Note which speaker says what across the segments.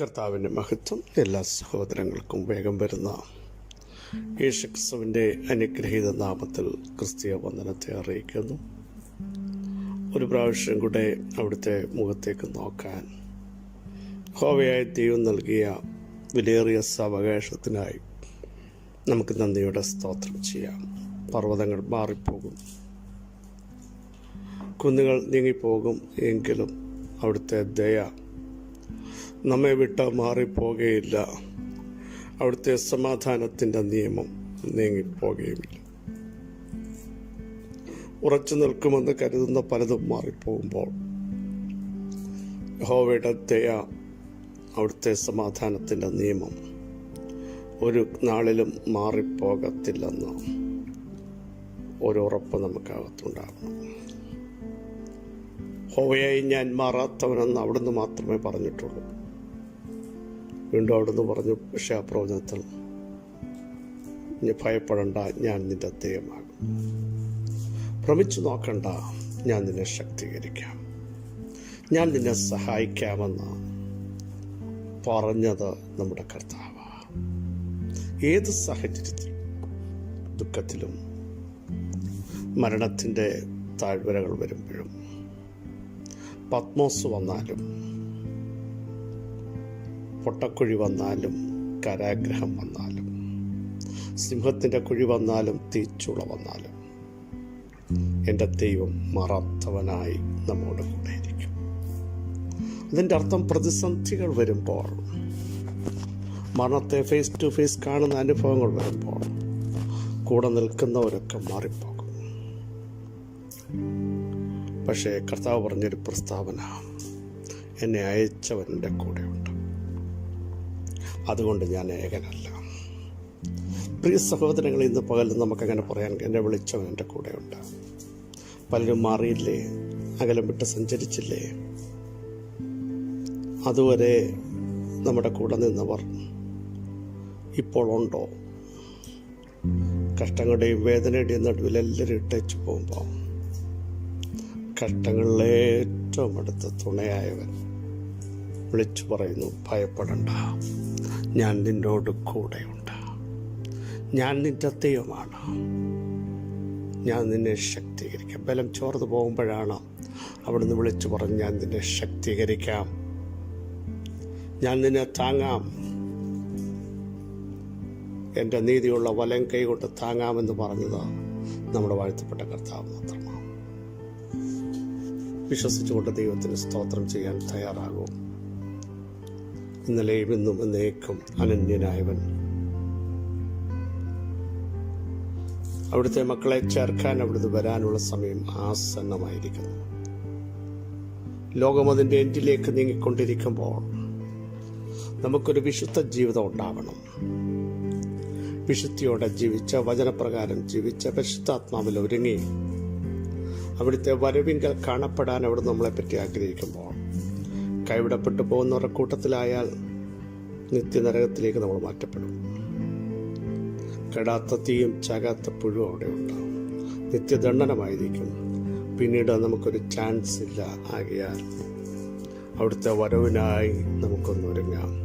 Speaker 1: കർത്താവിന്റെ മഹത്വം എല്ലാ സഹോദരങ്ങൾക്കും വേഗം വരുന്ന യേശുക്രിസ്തുവിന്റെ അനുഗ്രഹീത നാമത്തിൽ ക്രിസ്തീയ വന്ദനത്തെ അറിയിക്കുന്നു. ഒരു പ്രാവശ്യം കൂടെ അവിടുത്തെ മുഖത്തേക്ക് നോക്കാൻ ഹോവയായ ദൈവം നൽകിയ വിലയേറിയ സാവകാശത്തിനായി നമുക്ക് നന്ദിയുടെ സ്തോത്രം ചെയ്യാം. പർവതങ്ങൾ മാറിപ്പോകും. കുന്നുകൾ നീങ്ങിപ്പോകും എങ്കിലും അവിടുത്തെ ദയ നമ്മെ വിട്ട് മാറിപ്പോകുകയില്ല അവിടുത്തെ സമാധാനത്തിന്റെ നിയമം നീങ്ങിപ്പോകുകയുമില്ല ഉറച്ചു നിൽക്കുമെന്ന് കരുതുന്ന പലതും മാറിപ്പോകുമ്പോൾ ഹോവയുടെ ദയ അവിടുത്തെ സമാധാനത്തിന്റെ നിയമം ഒരു നാളിലും മാറിപ്പോകത്തില്ലെന്ന് ഒരു ഉറപ്പ് നമുക്കകത്തുണ്ടാകണം ഹോവയായി ഞാൻ മാറാത്തവനെന്ന് അവിടുന്ന് മാത്രമേ പറഞ്ഞിട്ടുള്ളൂ. വീണ്ടും അവിടുന്ന് പറഞ്ഞു പക്ഷേ ആ പ്രവചനത്തിൽ നീ ഭയപ്പെടണ്ട ഞാൻ നിന്റെ ദൈവമാകും. ഭ്രമിച്ചു നോക്കണ്ട ഞാൻ നിന്നെ ശക്തീകരിക്കാം. ഞാൻ നിന്നെ സഹായിക്കാമെന്ന് പറഞ്ഞത് നമ്മുടെ കർത്താവ്. ഏത് സാഹചര്യത്തിലും ദുഃഖത്തിലും മരണത്തിന്റെ താഴ്വരകൾ വരുമ്പോഴും പത്മോസ് വന്നാലും പൊട്ടക്കുഴി വന്നാലും കരാഗ്രഹം വന്നാലും സിംഹത്തിന്റെ കുഴി വന്നാലും തീച്ചുള വന്നാലും എന്റെ ദൈവം മറത്തവനായി നമ്മോട് കൂടെ ഇരിക്കും അതിന്റെ അർത്ഥം പ്രതിസന്ധികൾ വരുമ്പോൾ മരണത്തെ ഫേസ് ടു ഫേസ് കാണുന്ന അനുഭവങ്ങൾ വരുമ്പോൾ കൂടെ നിൽക്കുന്നവരൊക്കെ മാറിപ്പോകും. പക്ഷേ കർത്താവ് പറഞ്ഞൊരു പ്രസ്താവന എന്നെ അയച്ചവന്റെ കൂടെയുണ്ട്. അതുകൊണ്ട് ഞാൻ ഏകനല്ല. പ്രിയ സഹോദരങ്ങൾ ഇന്ന് പകൽ നമുക്കങ്ങനെ പറയാൻ എന്നെ വിളിച്ചവൻ എന്റെ കൂടെയുണ്ട്. പലരും മാറിയില്ലേ? അകലം വിട്ട് സഞ്ചരിച്ചില്ലേ? അതുവരെ നമ്മുടെ കൂടെ നിന്നവർ ഇപ്പോൾ ഉണ്ടോ? കഷ്ടങ്ങളുടെയും വേദനയുടെയും നടുവിൽ എല്ലാവരും ഇട്ടേച്ചു പോകുമ്പോൾ കഷ്ടങ്ങളിലെ ഏറ്റവും അടുത്ത തുണയായവൻ വിളിച്ചു പറയുന്നു ഭയപ്പെടണ്ട. ഞാൻ നിന്നോട് കൂടെയുണ്ട്. ഞാൻ നിന്റെ ദൈവമാണ്. ഞാൻ നിന്നെ ശക്തീകരിക്കാം. ബലം ചോർന്നു പോകുമ്പോഴാണ് അവിടുന്ന് വിളിച്ചു പറഞ്ഞ് ഞാൻ നിന്നെ ശക്തീകരിക്കാം. ഞാൻ നിന്നെ താങ്ങാം. എന്റെ നീതിയുള്ള വലം കൈകൊണ്ട് താങ്ങാമെന്ന് പറഞ്ഞത് നമ്മുടെ വാഴ്ത്തപ്പെട്ട കർത്താവ് മാത്രമാണ്. വിശ്വസിച്ചുകൊണ്ട് ദൈവത്തിന് സ്തോത്രം ചെയ്യാൻ തയ്യാറാകും. ഇന്നലെയും ഇന്നും എന്നേക്കും അനന്യനായവൻ. അവിടുത്തെ മക്കളെ ചേർക്കാൻ അവിടുന്ന് വരാനുള്ള സമയം ആസന്നമായിരിക്കുന്നു. ലോകം അതിന്റെ എൻഡിലേക്ക് നീങ്ങിക്കൊണ്ടിരിക്കുമ്പോൾ നമുക്കൊരു വിശുദ്ധ ജീവിതം ഉണ്ടാവണം. വിശുദ്ധിയോടെ ജീവിച്ച വചനപ്രകാരം ജീവിച്ച പരിശുദ്ധാത്മാവിൽ ഒരുങ്ങി അവിടുത്തെ വരവിങ്കൽ കാണപ്പെടാൻ അവിടെ നമ്മളെപ്പറ്റി ആഗ്രഹിക്കുമ്പോൾ കൈവിടപ്പെട്ടു പോകുന്നവരുടെ കൂട്ടത്തിലായാൽ നിത്യനരകത്തിലേക്ക് നമ്മൾ മാറ്റപ്പെടും. കെടാത്ത തീയും ചാകാത്ത പുഴുവും അവിടെ ഉണ്ടാവും. നിത്യദണ്ഡനമായിരിക്കും. പിന്നീട് നമുക്കൊരു ചാൻസ് ഇല്ല. ആകിയാൽ അവിടുത്തെ വരവിനായി നമുക്കൊന്ന് ഒരുങ്ങാം.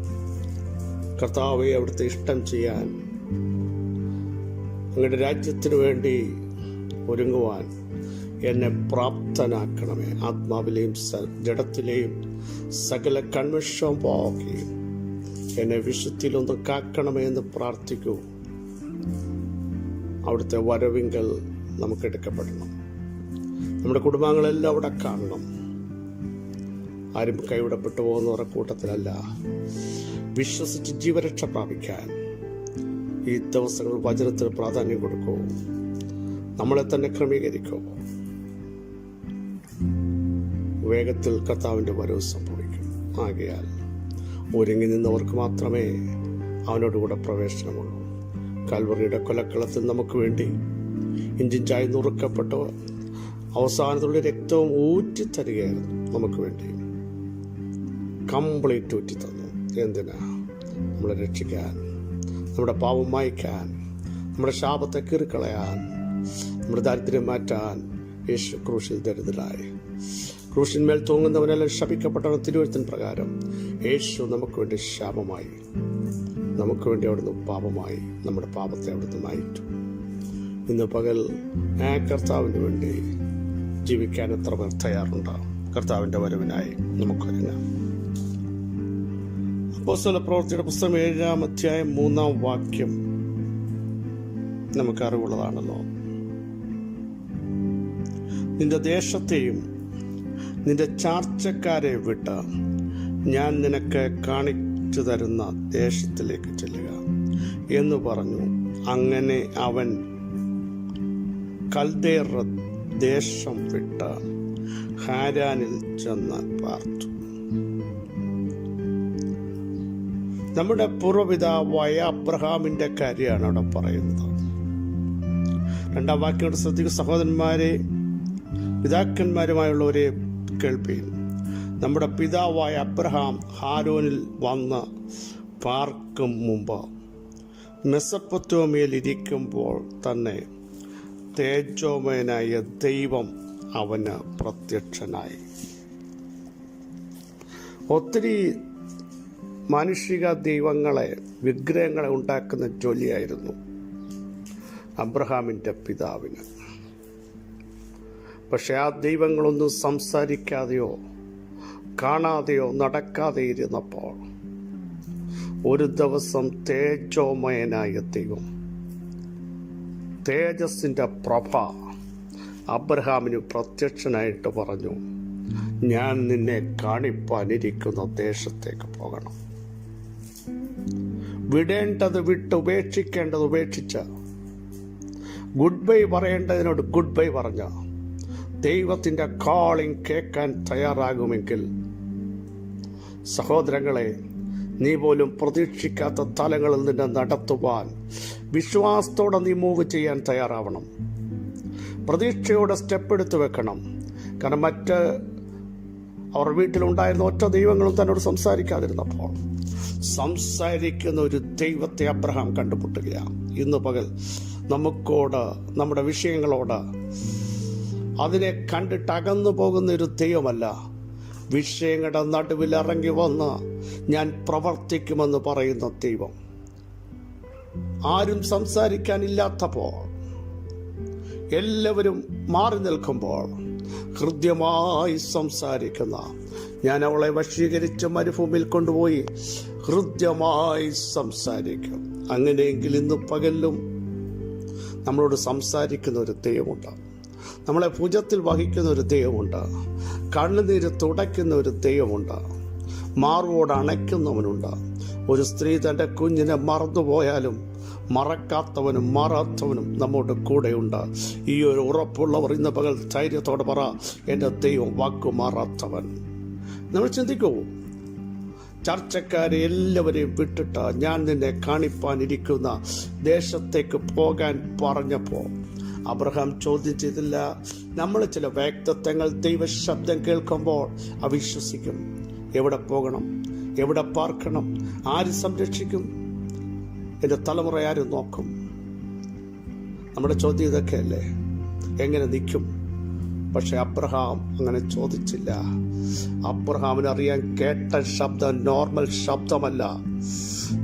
Speaker 1: കർത്താവെ അവിടുത്തെ ഇഷ്ടം ചെയ്യാൻ അങ്ങയുടെ രാജ്യത്തിനു വേണ്ടി ഒരുങ്ങുവാൻ എന്നെ പ്രാപ്തനാക്കണമേ. ആത്മാവിലെയും ജഡത്തിലെയും സകല കൺവെൻഷവും പോവുകയും എന്നെ വിശുദ്ധിയിലൊന്ന് കാക്കണമേ എന്ന് പ്രാർത്ഥിക്കൂ. അവിടുത്തെ വരവിങ്കൽ നമുക്ക് എടുക്കപ്പെടണം. നമ്മുടെ കുടുംബാംഗങ്ങളെല്ലാം അവിടെ കാണണം. ആരും കൈവിടപ്പെട്ടു പോകുന്നവരുടെ കൂട്ടത്തിലല്ല. വിശ്വസിച്ച് ജീവരക്ഷ പ്രാപിക്കാൻ ഈ ദിവസങ്ങൾ വചനത്തിന് പ്രാധാന്യം കൊടുക്കൂ. നമ്മളെ തന്നെ ക്രമീകരിക്കൂ. വേഗത്തിൽ കർത്താവിന്റെ വരവ് സംഭവിക്കും. ആകയാൽ ഒരുങ്ങി നിന്നവർക്ക് മാത്രമേ അവനോടുകൂടെ പ്രവേശനമുള്ളൂ. കൽവറിയുടെ കൊലക്കളത്തിൽ നമുക്ക് വേണ്ടി ഇഞ്ചിൻ ചായ നുറുക്കപ്പെട്ട അവസാനത്തിലുള്ള രക്തവും ഊറ്റിത്തരികയായിരുന്നു നമുക്ക് വേണ്ടി. കംപ്ലീറ്റ് ഊറ്റി തന്നു. എന്തിനാ? നമ്മളെ രക്ഷിക്കാൻ നമ്മുടെ പാവം മായ്ക്കാൻ നമ്മുടെ ശാപത്തെ കീറിക്കളയാൻ നമ്മുടെ ദാരിദ്ര്യം മാറ്റാൻ യേശു ക്രൂശിൽ ദരിദ്രരായി. ക്രൂശിന്മേൽ തൂങ്ങുന്നവനെല്ലാം ശപിക്കപ്പെട്ടവൻ തിരുവഴുത്തിൻ പ്രകാരം. യേശു നമുക്ക് വേണ്ടി ശാപമായി നമുക്ക് വേണ്ടി അവിടുന്ന് പാപമായി നമ്മുടെ പാപത്തെ അവിടുന്ന് മായിട്ടു ഇന്ന് പകൽ ആ കർത്താവിന് വേണ്ടി ജീവിക്കാൻ എത്ര പേർ തയ്യാറുണ്ടാവും കർത്താവിന്റെ വരവിനായി നമുക്കൊരുങ്ങാം അപ്പോസ്തല പ്രവർത്തിയുടെ പുസ്തകം ഏഴാം അധ്യായം മൂന്നാം വാക്യം നമുക്ക് അറിവുള്ളതാണല്ലോ നിന്റെ ദേശത്തെയും നിന്റെ ചാർച്ചക്കാരെ വിട്ട് ഞാൻ നിനക്ക് കാണിച്ചു തരുന്ന ദേശത്തിലേക്ക് ചെല്ലുക എന്ന് പറഞ്ഞു. അങ്ങനെ അവൻ കൽദേർ ദേശം വിട്ട് ഹാരാനിൽ ചെന്ന് പാർത്തു. നമ്മുടെ പൂർവപിതാവായ അബ്രഹാമിന്റെ കാര്യമാണ് അവിടെ പറയുന്നത്. രണ്ടാം വാക്യോട് ശ്രദ്ധിക്കുന്ന സഹോദരന്മാരെ പിതാക്കന്മാരുമായുള്ളവരെ കേൾപ്പീൻ നമ്മുടെ പിതാവായ അബ്രഹാം ഹാരോനിൽ വന്ന് പാർക്കും മുമ്പ് മെസ്സപ്പൊത്തോമയിൽ ഇരിക്കുമ്പോൾ തന്നെ തേജോമയനായ ദൈവം അവന് പ്രത്യക്ഷനായി. ഒത്തിരി മാനുഷിക ദൈവങ്ങളെ വിഗ്രഹങ്ങളെ ഉണ്ടാക്കുന്ന ജോലിയായിരുന്നു അബ്രഹാമിന്റെ പിതാവിന്. പക്ഷെ ആ ദൈവങ്ങളൊന്നും സംസാരിക്കാതെയോ കാണാതെയോ നടക്കാതെ ഇരുന്നപ്പോൾ ഒരു ദിവസം തേജോമയനായ ദൈവം തേജസ്സിന്റെ പ്രഭ അബ്രഹാമിന് പ്രത്യക്ഷനായിട്ട് പറഞ്ഞു ഞാൻ നിന്നെ കാണിപ്പാനിരിക്കുന്ന ദേശത്തേക്ക് പോകണം. വിടേണ്ടത് വിട്ട് ഉപേക്ഷിക്കേണ്ടത് ഉപേക്ഷിച്ച ഗുഡ് ബൈ പറയേണ്ടതിനോട് ഗുഡ് ബൈ പറഞ്ഞ ദൈവത്തിന്റെ കാളിങ് കേൾക്കാൻ തയ്യാറാകുമെങ്കിൽ സഹോദരങ്ങളെ നീ പോലും പ്രതീക്ഷിക്കാത്ത തലങ്ങളിൽ നിന്ന് നടത്തുവാൻ വിശ്വാസത്തോടെ നീ മൂവ് ചെയ്യാൻ തയ്യാറാവണം. പ്രതീക്ഷയോടെ സ്റ്റെപ്പ് എടുത്തു വെക്കണം. കാരണം മറ്റ് അവർ വീട്ടിലുണ്ടായിരുന്ന ഒറ്റ ദൈവങ്ങളും തന്നോട് സംസാരിക്കാതിരുന്നപ്പോൾ സംസാരിക്കുന്ന ഒരു ദൈവത്തെ അബ്രഹാം കണ്ടുമുട്ടുകയാണ്. ഇന്ന് പകൽ നമുക്കോട് നമ്മുടെ വിഷയങ്ങളോട് അതിനെ കണ്ടിട്ടകന്നു പോകുന്ന ഒരു തെയ്യമല്ല വിഷയങ്ങളുടെ നടുവിൽ ഇറങ്ങി വന്ന് ഞാൻ പ്രവർത്തിക്കുമെന്ന് പറയുന്ന ദൈവം. ആരും സംസാരിക്കാനില്ലാത്തപ്പോൾ എല്ലാവരും മാറി നിൽക്കുമ്പോൾ ഹൃദ്യമായി സംസാരിക്കുന്ന ഞാൻ അവളെ വശീകരിച്ച് മരുഭൂമിയിൽ കൊണ്ടുപോയി ഹൃദ്യമായി സംസാരിക്കും. അങ്ങനെയെങ്കിൽ ഇന്ന് പകലും നമ്മളോട് സംസാരിക്കുന്ന ഒരു ദൈവമുണ്ട്. നമ്മളെ ഭുജത്തിൽ വഹിക്കുന്ന ഒരു ദൈവമുണ്ട്. കണ്ണുനീര് തുടയ്ക്കുന്ന ഒരു ദൈവമുണ്ട്. മാർവോട് അണയ്ക്കുന്നവനുണ്ട്. ഒരു സ്ത്രീ തന്റെ കുഞ്ഞിനെ മറന്നുപോയാലും മറക്കാത്തവനും മാറാത്തവനും നമ്മുടെ കൂടെയുണ്ട്. ഈ ഒരു ഉറപ്പുള്ളവർ ഇന്ന് പകൽ ധൈര്യത്തോടെ പറ എന്റെ ദൈവം വാക്കു മാറാത്തവൻ. നമ്മൾ ചിന്തിക്കൂ ചർച്ചക്കാരെ എല്ലാവരെയും വിട്ടിട്ട് ഞാൻ നിന്നെ കാണിപ്പാനിരിക്കുന്ന ദേശത്തേക്ക് പോകാൻ പറഞ്ഞപ്പോൾ അബ്രഹാം ചോദ്യം ചെയ്തില്ല. നമ്മൾ ചില വ്യക്തിത്വങ്ങൾ ദൈവശബ്ദം കേൾക്കുമ്പോൾ അവിശ്വസിക്കും. എവിടെ പോകണം? എവിടെ പാർക്കണം? ആര് സംരക്ഷിക്കും? എന്റെ തലമുറ ആരും നോക്കും? നമ്മുടെ ചോദ്യം ഇതൊക്കെയല്ലേ എങ്ങനെ നിൽക്കും? പക്ഷെ അബ്രഹാം അങ്ങനെ ചോദിച്ചില്ല. അബ്രഹാമിന് അറിയാൻ കേട്ട ശബ്ദം നോർമൽ ശബ്ദമല്ല.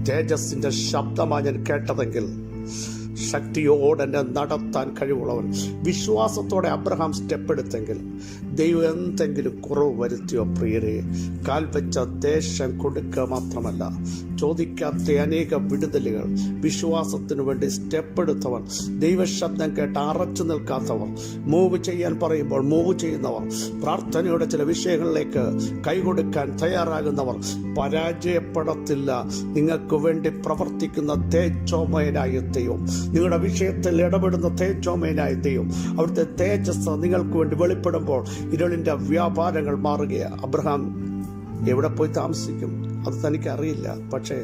Speaker 1: തേജസ്സിന്റെ ശബ്ദമാണ് ഞാൻ കേട്ടതെങ്കിൽ ശക്തിയോടെ നടത്താൻ കഴിവുള്ളവൻ. വിശ്വാസത്തോടെ അബ്രഹാം സ്റ്റെപ്പ് എടുത്തെങ്കിൽ ദൈവം എന്തെങ്കിലും കുറവ് വരുത്തിയോ പ്രിയരെ? കാൽ വെച്ച ദേശം കൊടുക്കുക മാത്രമല്ല ചോദിക്കാത്ത അനേക വിടുതലുകൾ വിശ്വാസത്തിനു വേണ്ടി സ്റ്റെപ്പ് എടുത്തവർ ദൈവശബ്ദം കേട്ട് അറച്ചു നിൽക്കാത്തവർ മൂവ് ചെയ്യാൻ പറയുമ്പോൾ മൂവ് ചെയ്യുന്നവർ പ്രാർത്ഥനയുടെ ചില വിഷയങ്ങളിലേക്ക് കൈകൊടുക്കാൻ തയ്യാറാകുന്നവർ പരാജയപ്പെടത്തില്ല. നിങ്ങൾക്ക് വേണ്ടി പ്രവർത്തിക്കുന്ന തേജോമയനായ ദൈവം നിങ്ങളുടെ വിഷയത്തിൽ ഇടപെടുന്ന തേജോമേനായ ദൈവം അവിടുത്തെ തേജസ് നിങ്ങൾക്ക് വേണ്ടി വെളിപ്പെടുമ്പോൾ ഇരുളിന്റെ വ്യാപാരങ്ങൾ മാറുകയാണ് അബ്രഹാം എവിടെ പോയി താമസിക്കും? അത് തനിക്കറിയില്ല. പക്ഷേ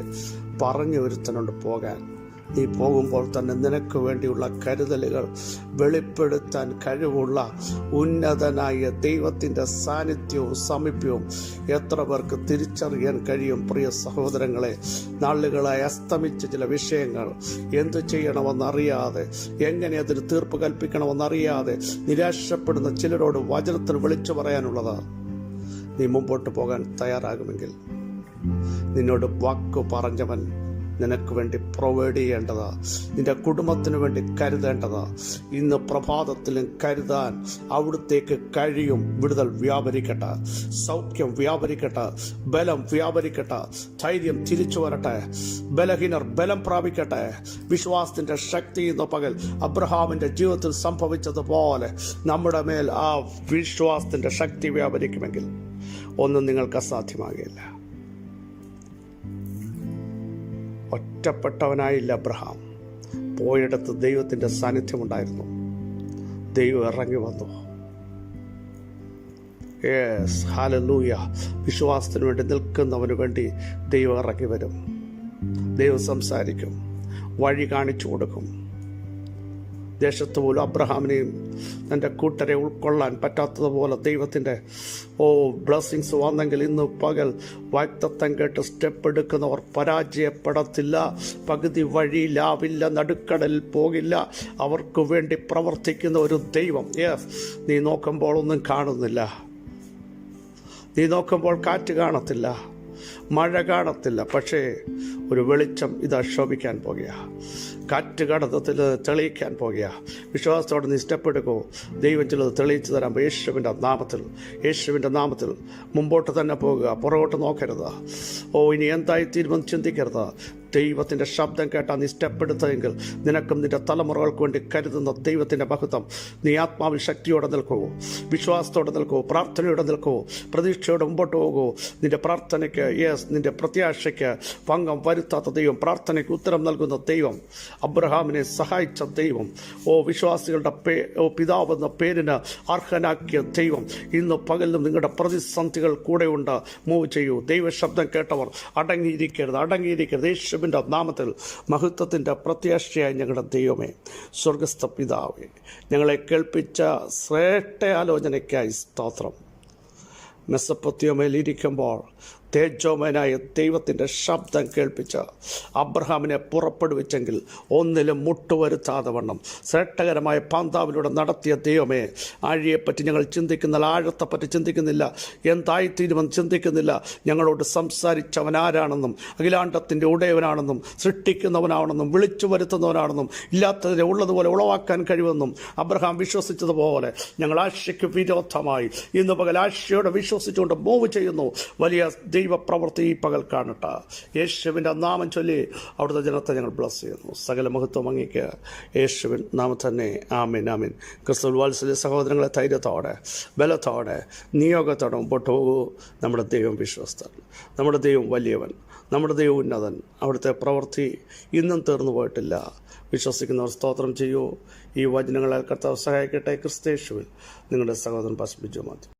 Speaker 1: പറഞ്ഞു ഒരുത്തനുണ്ട് പോകാൻ. നീ പോകുമ്പോൾ തന്നെ നിനക്ക് വേണ്ടിയുള്ള കരുതലുകൾ വെളിപ്പെടുത്താൻ കഴിവുള്ള ഉന്നതനായ ദൈവത്തിന്റെ സാന്നിധ്യവും സമീപ്യവും എത്ര പേർക്ക് തിരിച്ചറിയാൻ കഴിയും? പ്രിയ സഹോദരങ്ങളെ നാളുകളായി അസ്തമിച്ച ചില വിഷയങ്ങൾ എന്തു ചെയ്യണമെന്നറിയാതെ എങ്ങനെ അതിന് തീർപ്പ് കൽപ്പിക്കണമെന്നറിയാതെ നിരാശപ്പെടുന്ന ചിലരോട് വചനത്തിന് വിളിച്ചു പറയാനുള്ളത് നീ മുമ്പോട്ട് പോകാൻ തയ്യാറാകുമെങ്കിൽ നിന്നോട് വാക്ക് പറഞ്ഞവൻ നിനക്ക് വേണ്ടി പ്രൊവൈഡ് ചെയ്യേണ്ടതാ. നിന്റെ കുടുംബത്തിന് വേണ്ടി കരുതേണ്ടതാ. ഇന്ന് പ്രഭാതത്തിലും കരുതാൻ അവിടുത്തേക്ക് കഴിയും. വിടുതൽ വ്യാപരിക്കട്ടെ. സൗഖ്യം വ്യാപരിക്കട്ടെ. ബലം വ്യാപരിക്കട്ടെ. ധൈര്യം തിരിച്ചു വരട്ടെ. ബലഹീനർ ബലം പ്രാപിക്കട്ടെ. വിശ്വാസത്തിന്റെ ശക്തി ഇന്ന് പകൽ അബ്രഹാമിന്റെ ജീവിതത്തിൽ സംഭവിച്ചതുപോലെ നമ്മുടെ മേൽ ആ വിശ്വാസത്തിന്റെ ശക്തി വ്യാപരിക്കുമെങ്കിൽ ഒന്നും നിങ്ങൾക്ക് അസാധ്യമാകില്ല. ഒറ്റപ്പെട്ടവനായില്ല അബ്രഹാം. പോയിടത്ത് ദൈവത്തിന്റെ സാന്നിധ്യമുണ്ടായിരുന്നു. ദൈവം ഇറങ്ങി വന്നു. യേസ് ഹാലലൂയ വിശ്വാസത്തിന് വേണ്ടി നിൽക്കുന്നവന് വേണ്ടി ദൈവം ഇറങ്ങി വരും. ദൈവം സംസാരിക്കും. വഴി കാണിച്ചു കൊടുക്കും. ദേശത്ത് പോലും അബ്രഹാമിനെയും തന്റെ കൂട്ടരെ ഉൾക്കൊള്ളാൻ പറ്റാത്തതുപോലെ ദൈവത്തിന്റെ ഓ ബ്ലെസ്സിങ്സ് വന്നെങ്കിൽ ഇന്ന് പകൽ വാക്തത്വം കേട്ട് സ്റ്റെപ്പ് എടുക്കുന്നവർ പരാജയപ്പെടത്തില്ല പകുതി വഴിയിലാവില്ല നടുക്കടലിൽ പോകില്ല. അവർക്ക് വേണ്ടി പ്രവർത്തിക്കുന്ന ഒരു ദൈവം. യെസ് നീ നോക്കുമ്പോൾ ഒന്നും കാണുന്നില്ല. നീ നോക്കുമ്പോൾ കാറ്റ് കാണത്തില്ല. മഴ കാണത്തില്ല. പക്ഷേ ഒരു വെളിച്ചം ഇതാ ശോഭിക്കാൻ പോകുക കാറ്റ് കടത്തത്തിൽ തെളിയിക്കാൻ പോകുക വിശ്വാസത്തോടെ നീ സ്റ്റെപ്പ് എടുക്കൂ. ദൈവം ചിലത് തെളിയിച്ചു തരാം. യേശുവിന്റെ നാമത്തിൽ യേശുവിന്റെ നാമത്തിൽ മുമ്പോട്ട് തന്നെ പോകുക. പുറകോട്ട് നോക്കരുത്. ഓ ഇനി എന്തായി തീരുമാനം ചിന്തിക്കരുത്. ദൈവത്തിന്റെ ശബ്ദം കേട്ടാൽ നീ സ്റ്റെപ്പ് എടുത്തതെങ്കിൽ നിനക്കും നിന്റെ തലമുറകൾക്ക് വേണ്ടി കരുതുന്ന ദൈവത്തിന്റെ മഹത്വം. നീ ആത്മാവിൽ ശക്തിയോടെ നിൽക്കൂ വിശ്വാസത്തോടെ നിൽക്കൂ പ്രാർത്ഥനയോടെ നിൽക്കൂ പ്രതീക്ഷയോടെ മുമ്പോട്ട് പോകൂ നിന്റെ പ്രാർത്ഥനയ്ക്ക് യെസ് നിന്റെ പ്രത്യാശയ്ക്ക് ഭംഗം വരുത്താത്ത ദൈവം പ്രാർത്ഥനയ്ക്ക് ഉത്തരം നൽകുന്ന ദൈവം അബ്രഹാമിനെ സഹായിച്ച ദൈവം ഓ വിശ്വാസികളുടെ പേ ഓ പിതാവ് എന്ന പേരിന് അർഹനാക്കിയ ദൈവം. ഇന്ന് പകലും നിങ്ങളുടെ പ്രതിസന്ധികൾ കൂടെയുണ്ട്. മൂവ് ചെയ്യൂ. ദൈവശബ്ദം കേട്ടവർ അടങ്ങിയിരിക്കരുത് അടങ്ങിയിരിക്കരുത്. യേശുവിന്റെ നാമത്തിൽ മഹത്വത്തിന്റെ പ്രത്യാശയായി ഞങ്ങളുടെ ദൈവമേ സ്വർഗസ്ഥ പിതാവേ ഞങ്ങളെ കേൾപ്പിച്ച ശ്രേഷ്ഠ ആലോചനയ്ക്കായി സ്തോത്രം. മെസ്സപ്പൊത്തിയോമേലിരിക്കുമ്പോൾ തേജോമനായ ദൈവത്തിന്റെ ശബ്ദം കേൾപ്പിച്ച് അബ്രഹാമിനെ പുറപ്പെടുവിച്ചെങ്കിൽ ഒന്നിലും മുട്ടുവരുത്താതെ വണ്ണം. ശ്രേഷ്ഠകരമായ പാന്താവിലൂടെ നടത്തിയ ദൈവമേ ആഴിയെപ്പറ്റി ഞങ്ങൾ ചിന്തിക്കുന്ന ആഴത്തെപ്പറ്റി ചിന്തിക്കുന്നില്ല. എന്തായിത്തീരുമെന്ന് ചിന്തിക്കുന്നില്ല. ഞങ്ങളോട് സംസാരിച്ചവൻ ആരാണെന്നും അഖിലാണ്ടത്തിന്റെ ഉടയവനാണെന്നും സൃഷ്ടിക്കുന്നവനാണെന്നും വിളിച്ചു വരുത്തുന്നവനാണെന്നും ഇല്ലാത്തതിനെ ഉള്ളതുപോലെ ഉളവാക്കാൻ കഴിവെന്നും അബ്രഹാം വിശ്വസിച്ചതുപോലെ ഞങ്ങൾ ആശയ്ക്ക് വിരോധമായി. ഇന്ന് പകൽ ആശയോടെ വിശ്വസിച്ചുകൊണ്ട് മൂവ് ചെയ്യുന്നു. വലിയ ദൈവപ്രവൃത്തി പകൽ കാണട്ടെ. യേശുവിന്റെ നാമം ചൊല്ലി അവിടുത്തെ ജനത്തെ ഞങ്ങൾ ബ്ലസ് ചെയ്യുന്നു. സകല മഹത്വം അങ്ങേക്ക് യേശുവിൻ നാമം തന്നെ. ആമിൻ ആമിൻ. ക്രിസ്തു വാത്സല്യ സഹോദരങ്ങളെ ധൈര്യത്തോടെ ബലത്തോടെ നിയോഗത്തോടെ മുമ്പോട്ട് പോകൂ. നമ്മുടെ ദൈവം വിശ്വസ്തൻ നമ്മുടെ ദൈവം വലിയവൻ നമ്മുടെ ദൈവം ഉന്നതൻ. അവിടുത്തെ പ്രവൃത്തി ഇന്നും തീർന്നു പോയിട്ടില്ല. വിശ്വസിക്കുന്നവർ സ്തോത്രം ചെയ്യൂ. ഈ വചനങ്ങളെ കർത്താവ് സഹായിക്കട്ടെ. ക്രിസ്തേശുവിൽ നിങ്ങളുടെ സഹോദരൻ പസ്മിജു മതി